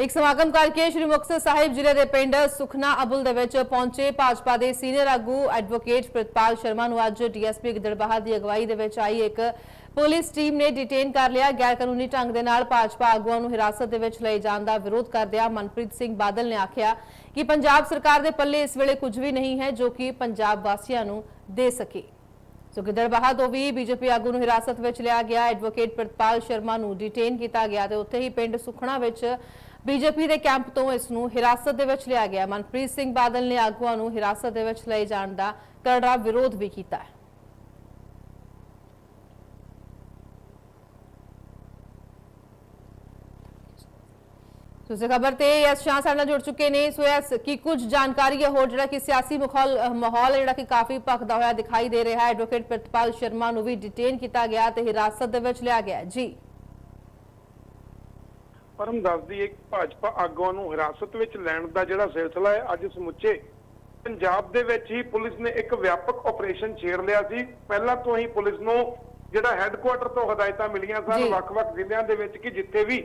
ਇੱਕ ਸਮਾਗਮ ਕਰਕੇ ਸ਼੍ਰੀ ਮੁਕਤਸਰ ਸਾਹਿਬ ਜ਼ਿਲ੍ਹੇ ਦੇ ਪਿੰਡ ਸੁਖਨਾ ਅਬੁਲ ਦੇ ਵਿੱਚ ਪਹੁੰਚੇ ਭਾਜਪਾ ਦੇ ਸੀਨੀਅਰ ਆਗੂ ਐਡਵੋਕੇਟ ਪ੍ਰਿਤਪਾਲ ਸ਼ਰਮਾ ਨੂੰ ਅੱਜ ਡੀਐਸਪੀ ਗਿੱਦੜਬਾਹਾ ਦੀ ਅਗਵਾਈ ਦੇ ਵਿੱਚ ਆਈ ਇੱਕ ਪੁਲਿਸ ਟੀਮ ਨੇ ਡਿਟੇਨ ਕਰ ਲਿਆ। ਗੈਰ ਕਾਨੂੰਨੀ ਢੰਗ ਦੇ ਨਾਲ ਭਾਜਪਾ ਆਗੂਆਂ ਨੂੰ ਹਿਰਾਸਤ ਦੇ ਵਿੱਚ ਲਏ ਜਾਣ ਦਾ ਵਿਰੋਧ ਕਰਦਿਆਂ ਮਨਪ੍ਰੀਤ ਸਿੰਘ ਬਾਦਲ ਨੇ ਆਖਿਆ ਕਿ ਪੰਜਾਬ ਸਰਕਾਰ ਦੇ ਪੱਲੇ ਇਸ ਵੇਲੇ ਕੁਝ ਵੀ ਨਹੀਂ ਹੈ ਜੋ ਕਿ ਪੰਜਾਬ ਵਾਸੀਆਂ ਨੂੰ ਦੇ ਸਕੇ। ਸੋ ਗਿੱਦੜਬਾਹਾ ਤੋਂ ਵੀ ਬੀਜੇਪੀ ਆਗੂ ਨੂੰ ਹਿਰਾਸਤ ਵਿੱਚ ਲਿਆ ਗਿਆ। ਐਡਵੋਕੇਟ ਪ੍ਰਿਤਪਾਲ ਸ਼ਰਮਾ ਨੂੰ ਡਿਟੇਨ ਕੀਤਾ ਗਿਆ ਤੇ ਉੱਥੇ ਹੀ ਪਿੰਡ ਸੁਖਣਾ ਵਿੱਚ ਬੀਜੇਪੀ ਦੇ ਕੈਂਪ ਤੋਂ ਇਸ ਨੂੰ ਹਿਰਾਸਤ ਦੇ ਵਿੱਚ ਲਿਆ ਗਿਆ। ਮਨਪ੍ਰੀਤ ਸਿੰਘ ਬਾਦਲ ਨੇ ਆਗੂਆਂ ਨੂੰ ਹਿਰਾਸਤ ਦੇ ਵਿੱਚ ਲਏ ਜਾਣ ਦਾ ਕਰੜਾ ਵਿਰੋਧ ਵੀ ਕੀਤਾ ਹੈ। ਤੁਸੀਂ ਖਬਰ ਤੇ ਯਸ ਸ਼ਾਹ ਸਾਡੇ ਨਾਲ ਜੁੜ ਚੁੱਕੇ ਨੇ। ਸੋ ਯਸ ਕੀ ਕੁਝ ਜਾਣਕਾਰੀ ਹੈ ਹੋਰ ਜਿਹੜਾ ਕਿ ਸਿਆਸੀ ਮਾਹੌਲ ਮਾਹੌਲ ਜਿਹੜਾ ਕਿ ਕਾਫੀ ਭਖਦਾ ਹੋਇਆ ਦਿਖਾਈ ਦੇ ਰਿਹਾ ਹੈ। ਐਡਵੋਕੇਟ ਪ੍ਰਿਤਪਾਲ ਸ਼ਰਮਾ ਨੂੰ ਵੀ ਡਿਟੇਨ ਕੀਤਾ ਗਿਆ ਤੇ ਹਿਰਾਸਤ ਦੇ ਵਿੱਚ ਲਿਆ ਗਿਆ ਜੀ। ਪਰਮ ਦੱਸਦੀ ਹੈ ਕਿ ਭਾਜਪਾ ਆਗੂਆਂ ਨੂੰ ਹਿਰਾਸਤ ਵਿੱਚ ਲੈਣ ਦਾ ਜਿਹੜਾ ਸਿਲਸਿਲਾ ਹੈ ਅੱਜ ਸਮੁੱਚੇ ਪੰਜਾਬ ਦੇ ਵਿੱਚ ਹੀ ਪੁਲਿਸ ਨੇ ਇੱਕ ਵਿਆਪਕ ਆਪਰੇਸ਼ਨ ਛੇੜ ਲਿਆ ਸੀ ਪਹਿਲਾਂ ਤੋਂ ਹੀ ਪੁਲਿਸ ਨੂੰ ਜਿਹੜਾ ਹੈੱਡਕੁਆਟਰ ਤੋਂ ਹਦਾਇਤਾਂ ਮਿਲੀਆਂ ਸਨ। ਵੱਖ-ਵੱਖ ਜ਼ਿਲ੍ਹਿਆਂ ਦੇ ਵਿੱਚ ਕਿ ਜਿੱਥੇ ਵੀ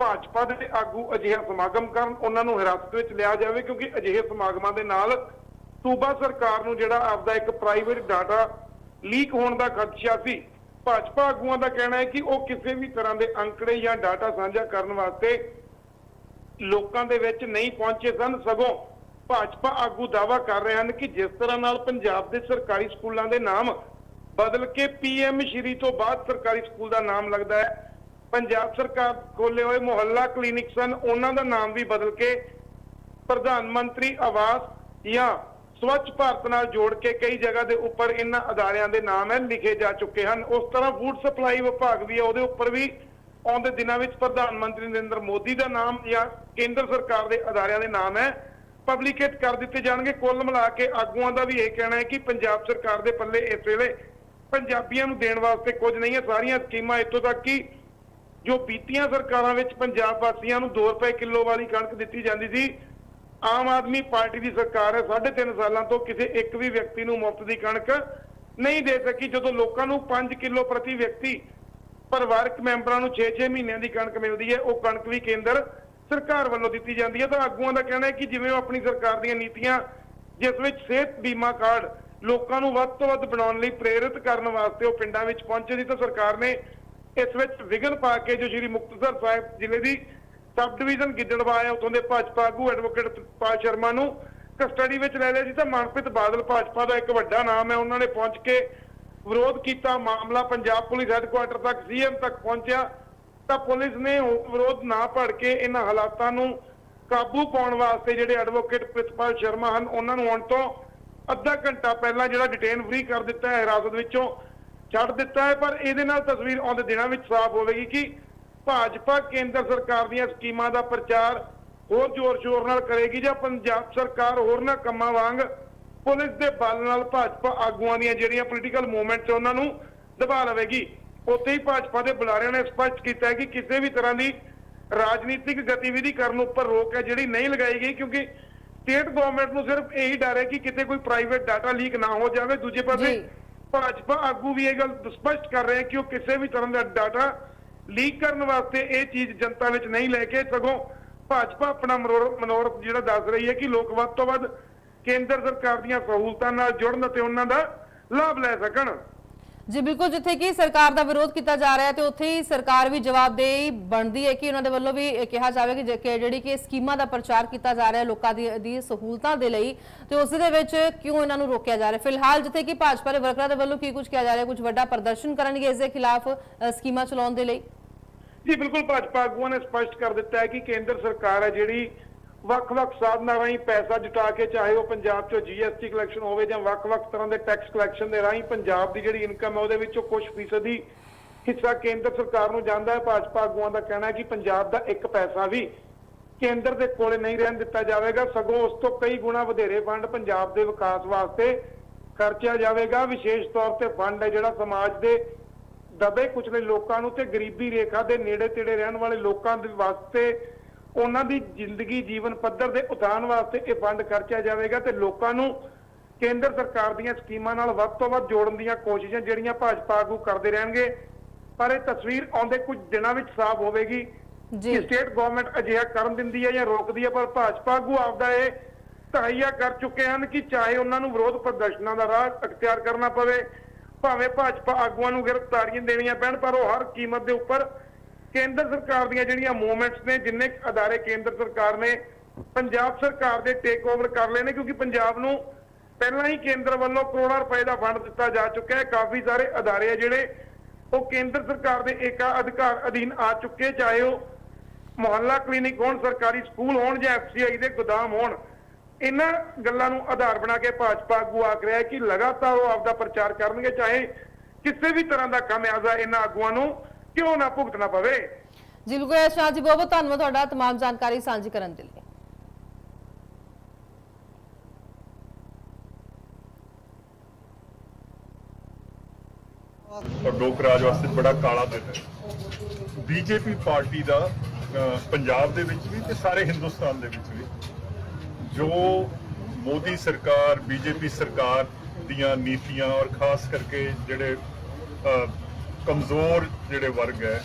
ਭਾਜਪਾ ਦੇ ਆਗੂ ਅਜਿਹਾ ਸਮਾਗਮ ਕਰਨ ਉਹਨਾਂ ਨੂੰ ਹਿਰਾਸਤ ਵਿੱਚ ਲਿਆ ਜਾਵੇ ਕਿਉਂਕਿ ਅਜਿਹੇ ਸਮਾਗਮਾਂ ਦੇ ਨਾਲ ਸੂਬਾ ਸਰਕਾਰ ਨੂੰ ਜਿਹੜਾ ਆਪਦਾ ਇੱਕ ਪ੍ਰਾਈਵੇਟ ਡਾਟਾ ਲੀਕ ਹੋਣ ਦਾ ਖਦਸ਼ਾ ਸੀ ਭਾਜਪਾ ਆਗੂਆਂ ਦਾ ਕਹਿਣਾ ਹੈ ਕਿ ਉਹ ਕਿਸੇ ਵੀ ਤਰ੍ਹਾਂ ਦੇ ਅੰਕੜੇ ਜਾਂ ਡਾਟਾ ਸਾਂਝਾ ਕਰਨ ਵਾਸਤੇ ਲੋਕਾਂ ਦੇ ਵਿੱਚ ਨਹੀਂ ਪਹੁੰਚੇ ਸਨ। ਸਗੋਂ ਭਾਜਪਾ ਆਗੂ ਦਾਵਾ ਕਰ ਰਹੇ ਹਨ ਕਿ ਜਿਸ ਤਰ੍ਹਾਂ ਨਾਲ ਪੰਜਾਬ ਦੇ ਸਰਕਾਰੀ ਸਕੂਲਾਂ ਦੇ ਨਾਮ ਬਦਲ ਕੇ ਪੀਐਮ ਸ਼੍ਰੀ ਤੋਂ ਬਾਅਦ ਸਰਕਾਰੀ ਸਕੂਲ ਦਾ ਨਾਮ ਲੱਗਦਾ ਹੈ। ਪੰਜਾਬ ਸਰਕਾਰ ਖੋਲੇ ਹੋਏ ਮੁਹੱਲਾ ਕਲੀਨਿਕ ਸਨ। ਉਹਨਾਂ ਦਾ ਨਾਮ ਵੀ ਬਦਲ ਕੇ ਪ੍ਰਧਾਨ ਮੰਤਰੀ ਆਵਾਸ ਜਾਂ ਸਵੱਛ ਭਾਰਤ ਨਾਲ ਜੋੜ ਕੇ ਕਈ ਜਗ੍ਹਾ ਦੇ ਉੱਪਰ ਇਹਨਾਂ ਅਦਾਰਿਆਂ ਦੇ ਨਾਮ ਹੈ, ਲਿਖੇ ਜਾ ਚੁੱਕੇ ਹਨ। ਉਸ ਤਰ੍ਹਾਂ ਫੂਡ ਸਪਲਾਈ ਵਿਭਾਗ ਵੀ ਹੈ, ਉਹਦੇ ਉੱਪਰ ਵੀ ਆਉਂਦੇ ਦਿਨਾਂ ਵਿੱਚ ਪ੍ਰਧਾਨ ਮੰਤਰੀ ਨਰਿੰਦਰ ਮੋਦੀ ਦਾ ਨਾਮ ਜਾਂ ਕੇਂਦਰ ਸਰਕਾਰ ਦੇ ਅਦਾਰਿਆਂ ਦੇ ਨਾਮ ਹੈ ਪਬਲਿਕੇਟ ਕਰ ਦਿੱਤੇ ਜਾਣਗੇ। ਕੁੱਲ ਮਿਲਾ ਕੇ ਆਗੂਆਂ ਦਾ ਵੀ ਇਹ ਕਹਿਣਾ ਹੈ ਕਿ ਪੰਜਾਬ ਸਰਕਾਰ ਦੇ ਪੱਲੇ ਇਸ ਵੇਲੇ ਪੰਜਾਬੀਆਂ ਨੂੰ ਦੇਣ ਵਾਸਤੇ ਕੁਝ ਨਹੀਂ ਹੈ। ਸਾਰੀਆਂ ਸਕੀਮਾਂ ਇੱਥੋਂ ਤੱਕ ਕਿ ਜੋ ਬੀਤੀਆਂ ਸਰਕਾਰਾਂ ਵਿੱਚ ਪੰਜਾਬ ਵਾਸੀਆਂ ਨੂੰ 2 ਰੁਪਏ ਕਿਲੋ ਵਾਲੀ ਕਣਕ ਦਿੱਤੀ ਜਾਂਦੀ ਸੀ ਆਮ ਆਦਮੀ ਪਾਰਟੀ ਦੀ ਸਰਕਾਰ ਹੈ 3.5 ਸਾਲਾਂ ਤੋਂ ਕਿਸੇ ਇੱਕ ਵੀ ਵਿਅਕਤੀ ਨੂੰ ਮੁਫਤ ਦੀ ਕਣਕ ਨਹੀਂ ਦੇ ਸਕੀ, ਜਦੋਂ ਲੋਕਾਂ ਨੂੰ 5 ਕਿਲੋ ਪ੍ਰਤੀ ਵਿਅਕਤੀ ਪਰਿਵਾਰਕ ਮੈਂਬਰਾਂ ਨੂੰ 6-6 ਮਹੀਨਿਆਂ ਦੀ ਕਣਕ ਮਿਲਦੀ ਹੈ, ਉਹ ਕਣਕ ਵੀ ਕੇਂਦਰ ਸਰਕਾਰ ਵੱਲੋਂ ਦਿੱਤੀ ਜਾਂਦੀ ਹੈ। ਤਾਂ ਆਗੂਆਂ ਦਾ ਕਹਿਣਾ ਹੈ ਕਿ ਜਿਵੇਂ ਉਹ ਆਪਣੀ ਸਰਕਾਰ ਦੀਆਂ ਨੀਤੀਆਂ, ਜਿਸ ਵਿੱਚ ਸਿਹਤ ਬੀਮਾ ਕਾਰਡ ਲੋਕਾਂ ਨੂੰ ਵੱਧ ਤੋਂ ਵੱਧ ਬਣਾਉਣ ਲਈ ਪ੍ਰੇਰਿਤ ਕਰਨ ਵਾਸਤੇ ਉਹ ਪਿੰਡਾਂ ਵਿੱਚ ਪਹੁੰਚੇ ਸੀ, ਤਾਂ ਸਰਕਾਰ ਨੇ ਇਸ ਵਿੱਚ ਵਿਘਨ ਪਾ ਕੇ ਜੋ ਸ਼੍ਰੀ ਮੁਕਤਸਰ ਸਾਹਿਬ ਜ਼ਿਲ੍ਹੇ ਦੀ ਸਬ ਡਿਵੀਜ਼ਨ ਗਿੱਦੜਵਾ ਹੈ ਉਥੋਂ ਦੇ ਭਾਜਪਾ ਆਗੂ ਐਡਵੋਕੇਟ ਪਾਲ ਸ਼ਰਮਾ ਨੂੰ ਕਸਟਡੀ ਵਿੱਚ ਲੈ ਲਿਆ ਸੀ ਤਾਂ ਮਨਪ੍ਰੀਤ ਬਾਦਲ ਭਾਜਪਾ ਦਾ ਇੱਕ ਵੱਡਾ ਨਾਮ ਹੈ। ਉਹਨਾਂ ਨੇ ਪਹੁੰਚ ਕੇ ਵਿਰੋਧ ਕੀਤਾ। ਮਾਮਲਾ ਪੰਜਾਬ ਪੁਲਿਸ ਹੈੱਡਕੁਆਟਰ ਤੱਕ ਸੀਐਮ ਤੱਕ ਪਹੁੰਚਿਆ। ਤਾਂ ਪੁਲਿਸ ਨੇ ਵਿਰੋਧ ਨਾ ਭੜ ਕੇ ਇਹਨਾਂ ਹਾਲਾਤਾਂ ਨੂੰ ਕਾਬੂ ਪਾਉਣ ਵਾਸਤੇ ਜਿਹੜੇ ਐਡਵੋਕੇਟ ਪ੍ਰਿਤਪਾਲ ਸ਼ਰਮਾ ਹਨ, ਉਹਨਾਂ ਨੂੰ ਆਉਣ ਤੋਂ ਅੱਧਾ ਘੰਟਾ ਪਹਿਲਾਂ ਜਿਹੜਾ ਡਿਟੇਨ ਫ੍ਰੀ ਕਰ ਦਿੱਤਾ ਹੈ, ਹਿਰਾਸਤ ਵਿੱਚੋਂ, ਛੱਡ ਦਿੱਤਾ ਹੈ। ਪਰ ਇਹਦੇ ਨਾਲ ਤਸਵੀਰ ਆਉਂਦੇ ਦਿਨਾਂ ਵਿੱਚ ਸਾਫ਼ ਹੋਵੇਗੀ ਕਿ ਭਾਜਪਾ ਕੇਂਦਰ ਸਰਕਾਰ ਦੀਆਂ ਸਕੀਮਾਂ ਦਾ ਪ੍ਰਚਾਰ ਹੋਰ ਜ਼ੋਰ-ਸ਼ੋਰ ਨਾਲ ਕਰੇਗੀ ਜਾਂ ਪੰਜਾਬ ਸਰਕਾਰ ਹੋਰਨਾਂ ਕੰਮਾਂ ਵਾਂਗ ਪੁਲਿਸ ਦੇ ਬਲ ਨਾਲ ਭਾਜਪਾ ਆਗੂਆਂ ਦੀਆਂ ਜਿਹੜੀਆਂ ਪੋਲੀਟੀਕਲ ਮੂਵਮੈਂਟਸ ਉਹਨਾਂ ਨੂੰ ਦਬਾ ਲਵੇਗੀ ਉੱਥੇ ਹੀ ਭਾਜਪਾ ਦੇ ਬੁਲਾਰਿਆਂ ਨੇ ਸਪਸ਼ਟ ਕੀਤਾ ਹੈ ਕਿ ਕਿਸੇ ਵੀ ਤਰ੍ਹਾਂ ਦੀ ਰਾਜਨੀਤਿਕ ਗਤੀਵਿਧੀ ਕਰਨ ਉੱਪਰ ਰੋਕ ਹੈ ਜਿਹੜੀ ਨਹੀਂ ਲਗਾਈ ਗਈ ਕਿਉਂਕਿ ਸਟੇਟ ਗਵਰਨਮੈਂਟ ਨੂੰ ਸਿਰਫ ਇਹੀ ਡਰ ਹੈ ਕਿ ਕਿਤੇ ਕੋਈ ਪ੍ਰਾਈਵੇਟ ਡਾਟਾ ਲੀਕ ਨਾ ਹੋ ਜਾਵੇ ਦੂਜੇ ਪਾਸੇ। ਭਾਜਪਾ ਆਗੂ ਵੀ ਇਹ ਗੱਲ ਸਪਸ਼ਟ ਕਰ ਰਹੇ ਕਿ ਉਹ ਕਿਸੇ ਵੀ ਤਰ੍ਹਾਂ ਦਾ ਡਾਟਾ ਲੀਕ ਕਰਨ ਵਾਸਤੇ ਇਹ ਚੀਜ਼ ਜਨਤਾ ਵਿੱਚ ਨਹੀਂ ਲੈ ਕੇ ਸਗੋਂ ਭਾਜਪਾ ਆਪਣਾ ਮਨੋਰਥ ਜਿਹੜਾ ਦੱਸ ਰਹੀ ਹੈ ਕਿ ਲੋਕ ਵੱਧ ਤੋਂ ਵੱਧ ਕੇਂਦਰ ਸਰਕਾਰ ਦੀਆਂ ਸਹੂਲਤਾਂ ਨਾਲ ਜੁੜਨ ਅਤੇ ਉਹਨਾਂ ਦਾ ਲਾਭ ਲੈ ਸਕਣ। ਜੀ, ਬਿਲਕੁਲ ਜਿੱਥੇ ਕਿ ਸਰਕਾਰ ਦਾ ਵਿਰੋਧ ਕੀਤਾ ਜਾ ਰਿਹਾ ਤੇ ਉੱਥੇ ਹੀ ਸਰਕਾਰ ਵੀ ਜਵਾਬਦੇਹੀ ਬਣਦੀ ਹੈ ਕਿ ਉਹਨਾਂ ਦੇ ਵੱਲੋਂ ਵੀ ਕਿਹਾ ਜਾਵੇ ਕਿ ਜਿਹੜੀ ਕਿ ਸਕੀਮਾਂ ਦਾ ਪ੍ਰਚਾਰ ਕੀਤਾ ਜਾ ਰਿਹਾ ਲੋਕਾਂ ਦੀ ਸਹੂਲਤਾਂ ਦੇ ਲਈ, ਤੇ ਉਸ ਦੇ ਵਿੱਚ ਕਿਉਂ ਇਹਨਾਂ ਨੂੰ ਰੋਕਿਆ ਜਾ ਰਿਹਾ ਫਿਲਹਾਲ ਜਿੱਥੇ ਕਿ ਭਾਜਪਾ ਦੇ ਵਰਕਰਾਂ ਦੇ ਵੱਲੋਂ ਕੀ ਕੁਝ ਕਿਹਾ ਜਾ ਰਿਹਾ ਹੈ? ਕੁਝ ਵੱਡਾ ਪ੍ਰਦਰਸ਼ਨ ਕਰਨਗੇ ਇਸ ਦੇ ਖਿਲਾਫ ਸਕੀਮਾਂ ਚਲਾਉਣ ਦੇ ਲਈ। ਜੀ, ਬਿਲਕੁਲ ਭਾਜਪਾ ਆਗੂਆਂ ਨੇ ਸਪਸ਼ਟ ਕਰ ਦਿੱਤਾ ਹੈ ਕਿ ਕੇਂਦਰ ਸਰਕਾਰ ਹੈ ਜਿਹੜੀ ਵੱਖ-ਵੱਖ ਸਾਧਨਾਂ ਰਾਹੀਂ ਪੈਸਾ ਜੁਟਾ ਕੇ ਚਾਹੇ ਉਹ ਪੰਜਾਬ 'ਚੋਂ ਜੀਐਸਟੀ ਕਲੈਕਸ਼ਨ ਹੋਵੇ ਜਾਂ ਵੱਖ-ਵੱਖ ਤਰ੍ਹਾਂ ਦੇ ਟੈਕਸ ਕਲੈਕਸ਼ਨ ਦੇ ਰਾਹੀਂ ਪੰਜਾਬ ਦੀ ਜਿਹੜੀ ਇਨਕਮ ਹੈ ਉਹਦੇ ਵਿੱਚੋਂ ਕੁਝ ਫੀਸਦੀ ਹਿੱਸਾ ਕੇਂਦਰ ਸਰਕਾਰ ਨੂੰ ਜਾਂਦਾ ਹੈ। ਭਾਜਪਾ ਆਗੂਆਂ ਦਾ ਕਹਿਣਾ ਹੈ ਕਿ ਪੰਜਾਬ ਦਾ ਇੱਕ ਪੈਸਾ ਵੀ ਕੇਂਦਰ ਦੇ ਕੋਲੇ ਨਹੀਂ ਰਹਿਣ ਦਿੱਤਾ ਜਾਵੇਗਾ। ਸਗੋਂ ਉਸ ਤੋਂ ਕਈ ਗੁਣਾ ਵਧੇਰੇ ਫੰਡ ਪੰਜਾਬ ਦੇ ਵਿਕਾਸ ਵਾਸਤੇ ਖਰਚਿਆ ਜਾਵੇਗਾ। ਵਿਸ਼ੇਸ਼ ਤੌਰ ਤੇ ਫੰਡ ਹੈ ਜਿਹੜਾ ਸਮਾਜ ਦੇ ਦਬੇ ਕੁਚਲੇ ਲੋਕਾਂ ਨੂੰ ਤੇ ਗਰੀਬੀ ਰੇਖਾ ਦੇ ਨੇੜੇ ਤੇੜੇ ਰਹਿਣ ਵਾਲੇ ਲੋਕਾਂ ਦੇ ਵਾਸਤੇ ਉਹਨਾਂ ਦੀ ਜ਼ਿੰਦਗੀ ਜੀਵਨ ਪੱਧਰ ਦੇ ਉਤਾਨ ਵਾਸਤੇ ਇਹ ਫੰਡ ਖਰਚਿਆ ਜਾਵੇਗਾ ਤੇ ਲੋਕਾਂ ਨੂੰ ਕੇਂਦਰ ਸਰਕਾਰ ਦੀਆਂ ਸਕੀਮਾਂ ਨਾਲ ਵੱਧ ਤੋਂ ਵੱਧ ਜੋੜਨ ਦੀਆਂ ਕੋਸ਼ਿਸ਼ਾਂ ਜਿਹੜੀਆਂ ਭਾਜਪਾ ਆਗੂ ਕਰਦੇ ਰਹਿਣਗੇ ਪਰ ਇਹ ਤਸਵੀਰ ਆਉਂਦੇ ਕੁਝ ਦਿਨਾਂ ਵਿੱਚ ਸਾਫ਼ ਹੋਵੇਗੀ ਜੀ। ਕਿ ਸਟੇਟ ਗਵਰਨਮੈਂਟ ਅਜਿਹਾ ਕਰਨ ਦਿੰਦੀ ਹੈ ਜਾਂ ਰੋਕਦੀ ਹੈ ਪਰ ਭਾਜਪਾ ਆਗੂ ਆਪਦਾ ਇਹ ਤਹਈਆ ਕਰ ਚੁੱਕੇ ਹਨ ਕਿ ਚਾਹੇ ਉਹਨਾਂ ਨੂੰ ਵਿਰੋਧ ਪ੍ਰਦਰਸ਼ਨਾਂ ਦਾ ਰਾਹ ਅਖਤਿਆਰ ਕਰਨਾ ਪਵੇ ਭਾਵੇਂ ਭਾਜਪਾ ਆਗੂਆਂ ਨੂੰ ਗ੍ਰਿਫਤਾਰੀਆਂ ਦੇਣੀਆਂ ਪੈਣ, ਪਰ ਉਹ ਹਰ ਕੀਮਤ ਦੇ ਉੱਪਰ ਕੇਂਦਰ ਸਰਕਾਰ ਦੀਆਂ ਜਿਹੜੀਆਂ ਮੂਵਮੈਂਟਸ ਨੇ, ਜਿੰਨੇ ਅਦਾਰੇ ਕੇਂਦਰ ਸਰਕਾਰ ਨੇ, ਪੰਜਾਬ ਸਰਕਾਰ ਦੇ ਟੇਕ ਓਵਰ ਕਰ ਲਏ ਨੇ, ਕਿਉਂਕਿ ਪੰਜਾਬ ਨੂੰ ਪਹਿਲਾਂ ਹੀ ਕੇਂਦਰ ਵੱਲੋਂ ਕਰੋੜਾਂ ਰੁਪਏ ਦਾ ਫੰਡ ਦਿੱਤਾ ਜਾ ਚੁੱਕਿਆ ਹੈ। ਕਾਫੀ ਸਾਰੇ ਅਦਾਰੇ ਆ ਜਿਹੜੇ ਉਹ ਕੇਂਦਰ ਸਰਕਾਰ ਦੇ ਏਕਾ ਅਧਿਕਾਰ ਅਧੀਨ ਆ ਚੁੱਕੇ, ਚਾਹੇ ਉਹ ਮੁਹੱਲਾ ਕਲੀਨਿਕ ਹੋਣ, ਸਰਕਾਰੀ ਸਕੂਲ ਹੋਣ ਜਾਂ ਐਫਸੀਆਈ ਦੇ ਗੋਦਾਮ ਹੋਣ। ਇਹਨਾਂ ਗੱਲਾਂ ਨੂੰ ਆਧਾਰ ਬਣਾ ਕੇ ਭਾਜਪਾ ਆਗੂ ਆਖ ਰਿਹਾ ਹੈ ਕਿ ਲਗਾਤਾਰ ਉਹ ਆਪਦਾ ਪ੍ਰਚਾਰ ਕਰਨਗੇ ਚਾਹੇ ਕਿਸੇ ਵੀ ਤਰ੍ਹਾਂ ਦਾ ਖਮਿਆਜ਼ਾ ਇਹਨਾਂ ਆਗੂਆਂ ਨੂੰ ਕਿਉਂ ਨਾ ਭੁਗਤਣਾ ਪਵੇ ਜੀ ਬਿਲਕੁਲ ਸ਼ਾਹ ਜੀ ਬਹੁਤ ਬਹੁਤ ਧੰਨਵਾਦ ਤੁਹਾਡਾ तमाम ਜਾਣਕਾਰੀ ਸਾਂਝੀ ਕਰਨ ਦੇ ਲਈ ਔਰ ਲੋਕ ਰਾਜ ਵਾਸਤੇ ਬੜਾ ਕਾਲਾ ਦਿਨ ਹੈ ਬੀਜੇਪੀ ਪਾਰਟੀ ਦਾ ਅਹ, ਪੰਜਾਬ ਦੇ ਵਿੱਚ ਵੀ ਤੇ ਸਾਰੇ ਹਿੰਦੁਸਤਾਨ ਦੇ ਵਿੱਚ ਵੀ ਜੋ ਮੋਦੀ ਸਰਕਾਰ, ਬੀਜੇਪੀ ਸਰਕਾਰ ਦੀਆਂ ਨੀਤੀਆਂ ਔਰ ਖਾਸ ਕਰਕੇ ਜਿਹੜੇ ਕਮਜ਼ੋਰ ਜਿਹੜੇ ਵਰਗ ਹੈ,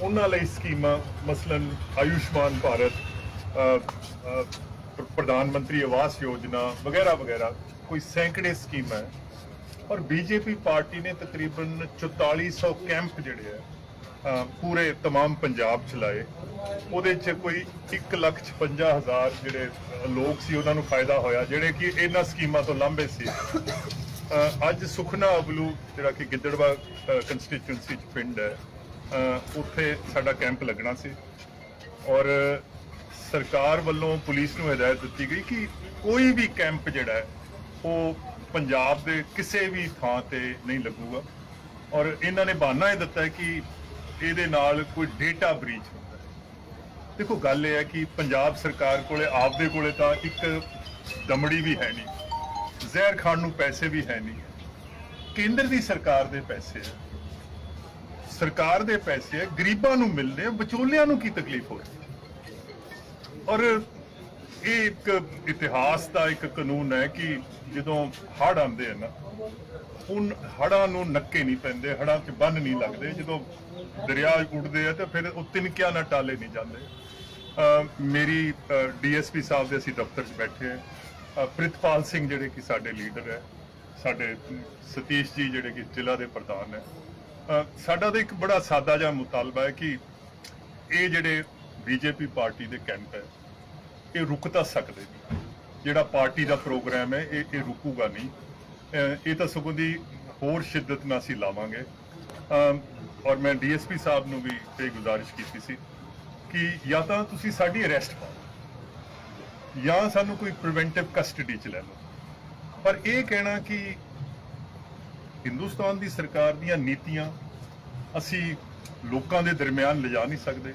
ਉਹਨਾਂ ਲਈ ਸਕੀਮਾਂ ਮਸਲਨ ਆਯੁਸ਼ਮਾਨ ਭਾਰਤ ਪ੍ਰਧਾਨ ਮੰਤਰੀ ਆਵਾਸ ਯੋਜਨਾ ਵਗੈਰਾ ਵਗੈਰਾ, ਕੋਈ ਸੈਂਕੜੇ ਸਕੀਮਾਂ ਹੈ। ਔਰ ਬੀਜੇਪੀ ਪਾਰਟੀ ਨੇ ਤਕਰੀਬਨ 4400 ਕੈਂਪ ਜਿਹੜੇ ਆ ਪੂਰੇ तमाम ਪੰਜਾਬ ਚ ਲਾਏ ਉਹਦੇ ਚ ਕੋਈ 155000 ਜਿਹੜੇ ਅਹ ਲੋਕ ਸੀ ਉਹਨਾਂ ਨੂੰ ਫਾਇਦਾ ਹੋਇਆ ਜਿਹੜੇ ਕਿ ਇਹਨਾਂ ਸਕੀਮਾਂ ਤੋਂ ਲਾਂਭੇ ਸੀ ਅਹ ਅੱਜ ਸੁਖਨਾ ਅਬਲੂ ਜਿਹੜਾ ਕਿ ਗਿੱਦੜਵਾ ਕੰਸਟੀਚੁਐਂਸੀ ਚ ਪਿੰਡ ਹੈ ਅਹ ਉੱਥੇ ਸਾਡਾ ਕੈਂਪ ਲੱਗਣਾ ਸੀ ਔਰ ਸਰਕਾਰ ਵੱਲੋਂ ਪੁਲਿਸ ਨੂੰ ਹਦਾਇਤ ਦਿੱਤੀ ਗਈ ਕਿ ਕੋਈ ਵੀ ਕੈਂਪ ਜਿਹੜਾ ਹੈ ਉਹ ਪੰਜਾਬ ਦੇ ਕਿਸੇ ਵੀ ਥਾਂ ਤੇ ਨਹੀਂ ਲੱਗੂਗਾ ਔਰ ਇਹਨਾਂ ਨੇ ਬਹਾਨਾ ਇਹ ਦਿੱਤਾ ਹੈ ਕਿ ਇਹਦੇ ਨਾਲ ਕੋਈ ਡੇਟਾ ਬ੍ਰੀਚ ਹੁੰਦਾ ਹੈ। ਦੇਖੋ, ਗੱਲ ਇਹ ਹੈ ਕਿ ਪੰਜਾਬ ਸਰਕਾਰ ਕੋਲੇ, ਆਪਦੇ ਕੋਲੇ ਤਾਂ ਇੱਕ ਦਮੜੀ ਵੀ ਹੈ ਨਹੀਂ। ਜ਼ਹਿਰ ਖਾਣ ਨੂੰ ਪੈਸੇ ਵੀ ਹੈ ਨਹੀਂ। ਕੇਂਦਰ ਦੀ ਸਰਕਾਰ ਦੇ ਪੈਸੇ ਹੈ। ਸਰਕਾਰ ਦੇ ਪੈਸੇ ਹੈ। ਗਰੀਬਾਂ ਨੂੰ ਮਿਲਦੇ, ਵਿਚੋਲਿਆਂ ਨੂੰ ਕੀ ਤਕਲੀਫ ਹੋ ਰਹੀ ਔਰ ਇਹ ਇੱਕ ਇਤਿਹਾਸ ਦਾ ਇੱਕ ਕਾਨੂੰਨ ਹੈ ਕਿ ਜਦੋਂ ਹੜ੍ਹ ਆਉਂਦੇ ਆ ਨਾ ਉਨ ਹੜ੍ਹਾਂ ਨੂੰ ਨੱਕੇ ਨਹੀਂ ਪੈਂਦੇ, ਹੜ੍ਹਾਂ 'ਚ ਬੰਨ ਨਹੀਂ ਲੱਗਦੇ। ਜਦੋਂ ਦਰਿਆ ਉੱਡਦੇ ਆ ਤਾਂ ਫਿਰ ਉਹ ਤਿਨਕਿਆਂ ਨਾਲ ਟਾਲੇ ਨਹੀਂ ਜਾਂਦੇ। ਅਹ ਮੇਰੀ ਡੀਐਸਪੀ ਸਾਹਿਬ ਦੇ ਅਸੀਂ ਦਫ਼ਤਰ 'ਚ ਬੈਠੇ ਆ ਪ੍ਰਿਤਪਾਲ ਸਿੰਘ ਜਿਹੜੇ ਕਿ ਸਾਡੇ ਲੀਡਰ ਹੈ, ਸਾਡੇ ਸਤੀਸ਼ ਜੀ ਜਿਹੜੇ ਕਿ ਜ਼ਿਲ੍ਹਾ ਦੇ ਪ੍ਰਧਾਨ ਹੈ। ਸਾਡਾ ਤਾਂ ਇੱਕ ਬੜਾ ਸਾਦਾ ਜਿਹਾ ਮੁਤਾਲਬਾ ਹੈ ਕਿ ਇਹ ਜਿਹੜੇ ਬੀਜੇਪੀ ਪਾਰਟੀ ਦੇ ਕੈਂਪ ਹੈ, ਇਹ ਰੁਕ ਤਾਂ ਸਕਦੇ ਨਹੀਂ। ਜਿਹੜਾ ਪਾਰਟੀ ਦਾ ਪ੍ਰੋਗਰਾਮ ਹੈ, ਇਹ ਇਹ ਰੁਕੂਗਾ ਨਹੀਂ। ਇਹ ਤਾਂ ਸਗੋਂ ਦੀ ਹੋਰ ਸ਼ਿੱਦਤ ਨਾਲ ਅਸੀਂ ਲਾਵਾਂਗੇ। ਔਰ ਮੈਂ ਡੀਐਸਪੀ ਸਾਹਿਬ ਨੂੰ ਵੀ ਇਹ ਗੁਜ਼ਾਰਿਸ਼ ਕੀਤੀ ਸੀ ਕਿ ਜਾਂ ਤਾਂ ਤੁਸੀਂ ਸਾਡੀ ਅਰੈਸਟ ਪਾਓ, ਜਾਂ ਸਾਨੂੰ ਕੋਈ ਪ੍ਰੀਵੈਂਟਿਵ ਕਸਟਡੀ ਚ ਲੈ ਲਓ। ਪਰ ਇਹ ਕਹਿਣਾ ਕਿ ਹਿੰਦੁਸਤਾਨ ਦੀ ਸਰਕਾਰ ਦੀਆਂ ਨੀਤੀਆਂ ਅਸੀਂ ਲੋਕਾਂ ਦੇ ਦਰਮਿਆਨ ਲਿਜਾ ਨਹੀਂ ਸਕਦੇ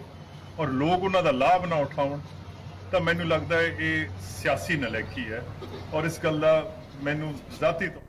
ਔਰ ਲੋਕ ਉਹਨਾਂ ਦਾ ਲਾਭ ਨਾ ਉਠਾਉਣ, ਤਾਂ ਮੈਨੂੰ ਲੱਗਦਾ ਹੈ ਇਹ ਸਿਆਸੀ ਨਲਾਇਕੀ ਹੈ ਔਰ ਇਸ ਗੱਲ ਦਾ ਮੈਨੂੰ ਜ਼ਾਤੀ ਤੌਰ